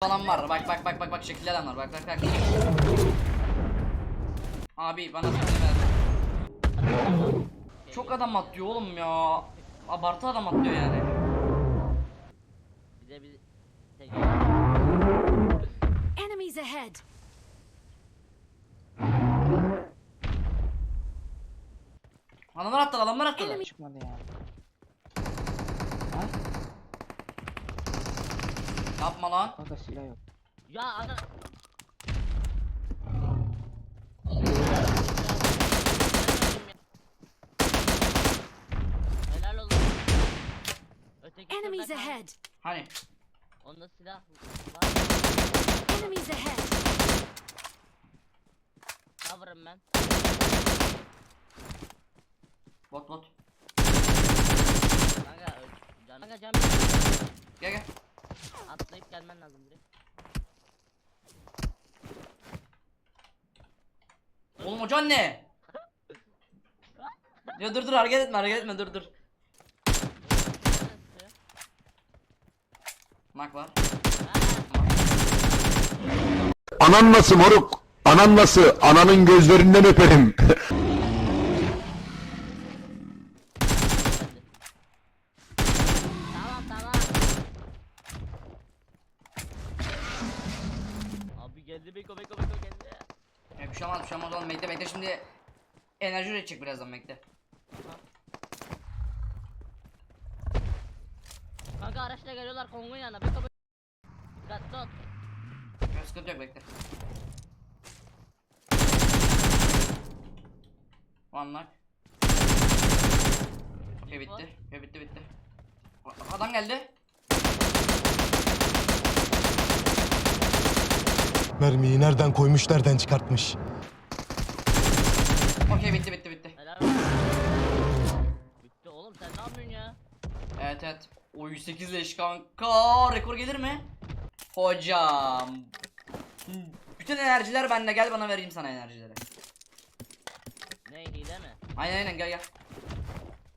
falan var. Bak bak bak bak bak şekilli adamlar. Bak bak bak. Abi bana şey ver. Çok adam atlıyor oğlum ya. Abartı adam atlıyor yani. Bize bir tek Enemies ahead! Adamlar atladı adamlar atladı. Çıkmadı ya. Yapma lan. Kanka silah yok. Ya ana Helal olsun. Öteki Enemies şurada ahead! Hani Onda silah var. Enemies ahead! Cover'ım ben. bot bot. Kanka öl- can. Kanka can Gel gel. atlayıp gelmen lazım direkt. Oğlum hocan ne? Ya dur dur hareket etme hareket etme dur dur. Mak var. Anan nasıl moruk? Anan nasıl? Ananın gözlerinden öperim. Tamam tamam. Abi geldi beko beko beko geldi. Ya bir şey olmaz bir şey olmaz oğlum bekle bekle şimdi enerji üretecek birazdan bekle. Kanka araçla geliyorlar Kongo'nun yanına beko beko. Dikkatli ol. Ya sıkıntı yok bekle. One knock. Okey bitti. Ya bitti bitti. Adam geldi. Mermiyi nereden koymuş, nereden çıkartmış? Okey bitti bitti bitti. Helal olsun. Bitti oğlum sen ne yapıyorsun ya? Evet evet. O 108 leş kanka. Rekor gelir mi? Hocam. Bütün enerjiler bende. Gel bana vereyim sana enerjileri. Ne hile mi? Aynen aynen gel gel.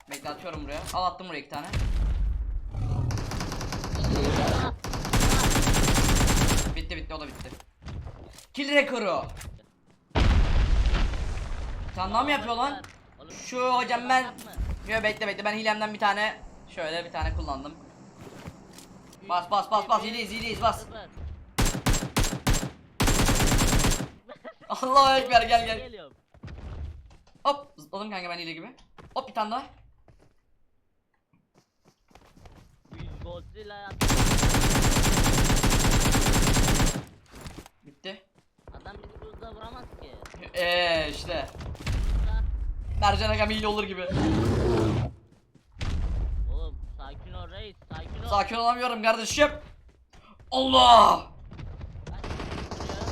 Bekle atıyorum buraya. Al attım buraya iki tane. Bitti bitti o da bitti. Kill rekoru. Daha mı yapıyor lan? Şu hocam ben. Yo bekle bekle ben hilemden bir tane şöyle bir tane kullandım. Bas bas bas bas hileyiz hileyiz bas. Allahu ekber gel gel. Hop zıpladım kanka ben hile gibi. Hop bir tane daha. Godzilla yap- Bitti. Buzda vuramaz ki. Eee işte. Mercan Agam hile olur gibi. Oğlum sakin ol reis sakin ol. Sakin olamıyorum kardeşim. Allah! Kaç kişi duruyor?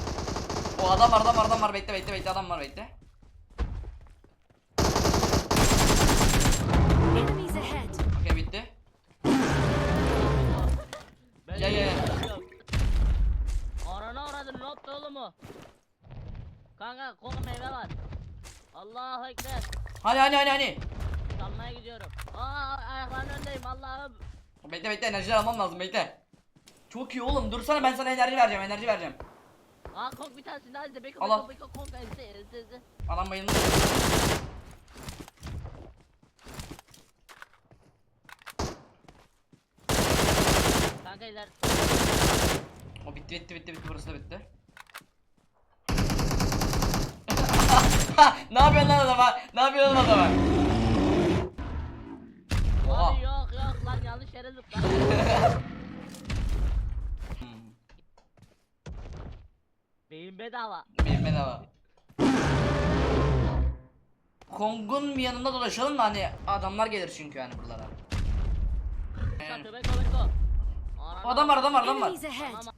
O adam var adam var adam var bekle bekle bekle adam var bekle. Enemies ahead! Okey bitti. Ben Gel, gel, gel. geliyorum. Arana uğradın ne yaptı oğlum o? Kanka konu meyve var. Allahu ekber. Hani hani hani hani. Salmaya gidiyorum. Aa ayaklarının öndeyim Allah'ım. Bekle bekle enerji almam lazım bekle. Çok iyi oğlum dursana ben sana enerji vereceğim enerji vereceğim. Aa konk bir tanesini daha izle. Beko Al, al. beko beko konk ezdi ezdi ezdi. Adam bayıldı. Kanka iler. O bitti bitti bitti bitti burası da bitti. ne yapıyorsun lan adama? Ne yapıyorsun lan adama? Oha. Abi yok yok lan yanlış yere zıpla. Hmm, Beyin bedava. benim bedava. Kong'un bir yanında dolaşalım da hani adamlar gelir çünkü yani buralara. Beko beko. Adam var adam var adam var. Enemies ahead!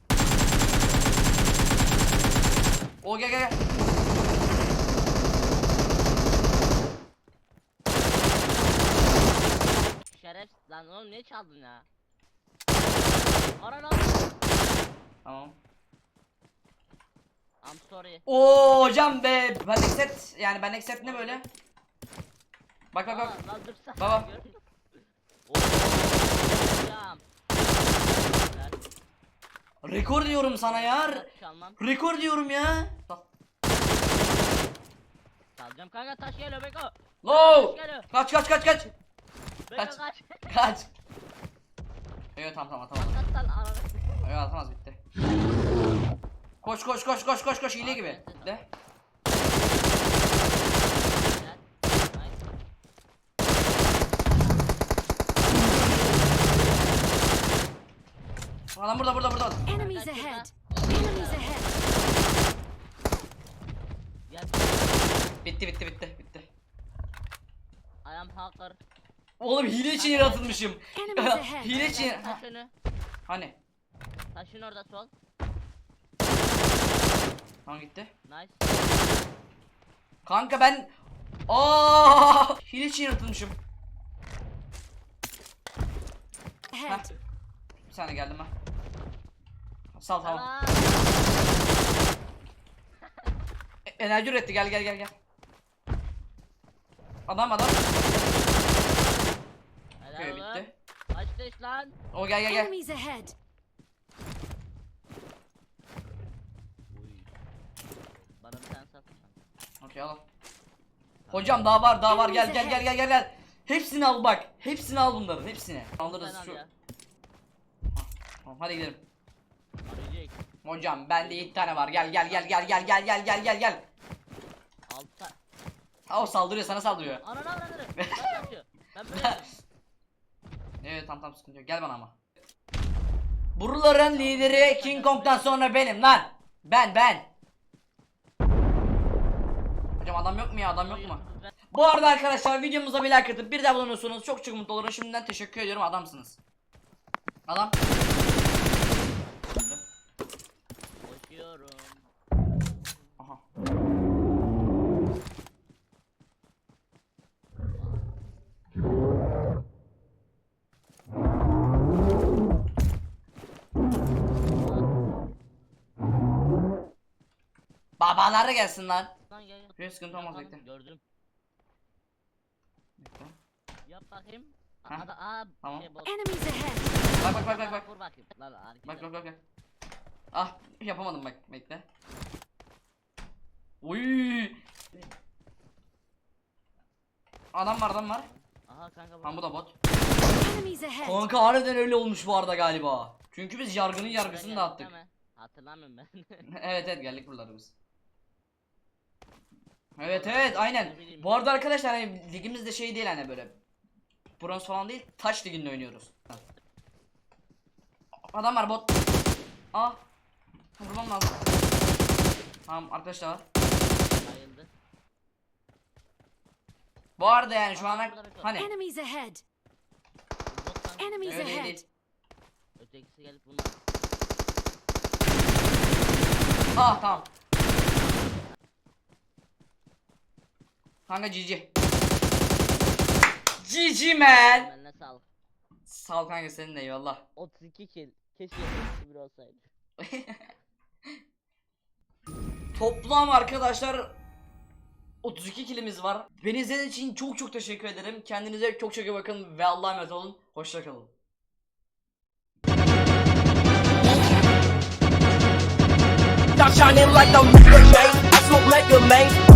O gel gel gel. Şeref lan oğlum niye çaldın ya? Aran Tamam. I'm sorry. Oo hocam be. Bendeki set yani bendeki set ne böyle? Bak bak bak. Aa, Lan. Baba. Gör- Oo, hocam. Rekor diyorum sana ya. Çalmam. Rekor diyorum ya. Çalacağım kanka taş geliyor Beko. Taş geliyor. Kaç kaç kaç kaç. Kaç. kaç. Kaç. Evet tamam tamam tamam. Lan ananı. Evet atamaz bitti. Koş koş koş koş koş koş hile gibi. De. Adam burada burada burada. Enemies ahead. Enemies ahead. Bitti bitti bitti bitti. I am hacker. Oğlum hile için yaratılmışım. Hile için. Hani? Taşın orada sol. Tamam gitti. Nice. Kanka ben Aa, hile için yaratılmışım. Ahead. Bir saniye geldim ben. Sal tamam. Tamam. E- Enerji üretti gel gel gel gel. Adam adam. Helal Okey oğlum. bitti. Açtı iş lan. O gel gel gel. Enemies ahead. Bana bir tane sat. Okey al. Hocam daha var daha var gel gel gel gel gel gel. Hepsini al bak. Hepsini al bunların hepsini. Alırız Sen al şu. ya. Tamam hadi gidelim. Arayacak. Hocam bende 7 tane var. Gel gel gel gel gel gel gel gel gel gel. Altı tane. Ha o saldırıyor sana saldırıyor. Ananı avradını. Nasıl atıyor? Ben böyle yapıyorum. Evet tamam tamam sıkıntı yok. Gel bana ama. Buraların lideri King Kong'dan sonra benim lan. Ben ben. Hocam adam yok mu ya adam yok mu? Bu arada arkadaşlar videomuza bir like atıp bir de abone olursanız çok çok mutlu olurum. Şimdiden teşekkür ediyorum adamsınız. Adam. Koşuyorum. Aha. Babaları gelsin lan. Lan gel gel. Bir sıkıntı olmaz bekle. Gördüm. Bekle. Yap bakayım. Ha, Aa, aa, tamam. Şey, bot. Enemies ahead. Bak bak bak bak bak. Vur bakayım. Lan lan hareket Bak bak bak bak. Ah yapamadım bak bekle. Uy. Adam var adam var. Aha kanka Lan bu da bot. Enemies ahead. Kanka harbiden öyle olmuş bu arada galiba. Çünkü biz yargının yargısını dağıttık. Hatırlamıyorum ben. evet evet geldik buralara biz. Evet evet aynen. Bu arada arkadaşlar hani ligimiz de şey değil hani böyle bronz falan değil taş liginde oynuyoruz. Adam var bot. Aa. Vurmam lazım. Tamam arkadaşlar var. Bu arada yani şu bot. hani Enemies ahead. Enemies ahead. Ötekisi gelip bunu. Ah tamam. Kanka GG. GG man. Eline sağlık. Sağ ol kanka senin de eyvallah. 32 kill. Keşke 31 olsaydı. Toplam arkadaşlar 32 kilimiz var. Beni izlediğiniz için çok çok teşekkür ederim. Kendinize çok çok iyi bakın ve Allah'a emanet olun. Hoşçakalın. Stop shining like a mega man. I smoke mega man.